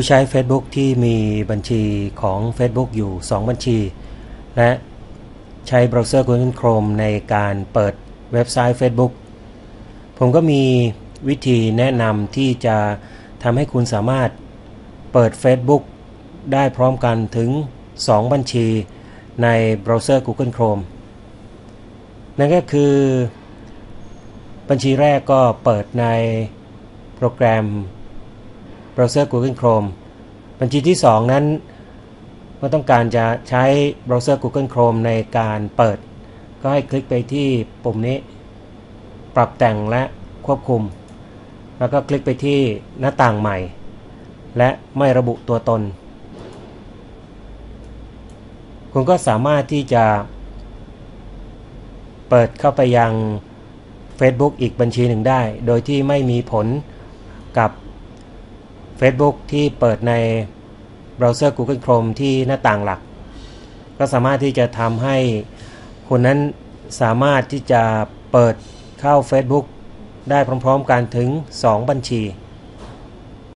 ผู้ใช้ Facebook ที่มีบัญชีของ Facebook อยู่ 2 บัญชี และใช้เบราว์เซอร์ Google Chrome ในการเปิดเว็บไซต์ Facebook ผมก็มีวิธีแนะนำที่จะทำให้คุณสามารถเปิด Facebook ได้พร้อมกันถึง 2 บัญชีในเบราว์เซอร์ Google Chrome นั่นก็คือ บัญชีแรกก็เปิดในโปรแกรม ราว์เซอร์ Google Chrome บัญชีที่ 2 นั้นเมื่อต้องการจะใช้เบราว์เซอร์ Google Chrome ในการเปิด ก็ให้คลิกไปที่ปุ่มนี้ ปรับแต่งและควบคุม แล้วก็คลิกไปที่หน้าต่างใหม่ และไม่ระบุตัวตน คุณก็สามารถที่จะ เปิดเข้าไปยัง Facebook อีกบัญชีหนึ่งได้ โดยที่ไม่มีผลกับ Facebook ที่เปิดในเบราว์เซอร์ Google Chrome ที่หน้าต่างหลัก ก็สามารถที่จะทำให้คุณนั้นสามารถที่จะเปิดเข้า Facebook ได้พร้อมๆกันถึง 2 บัญชี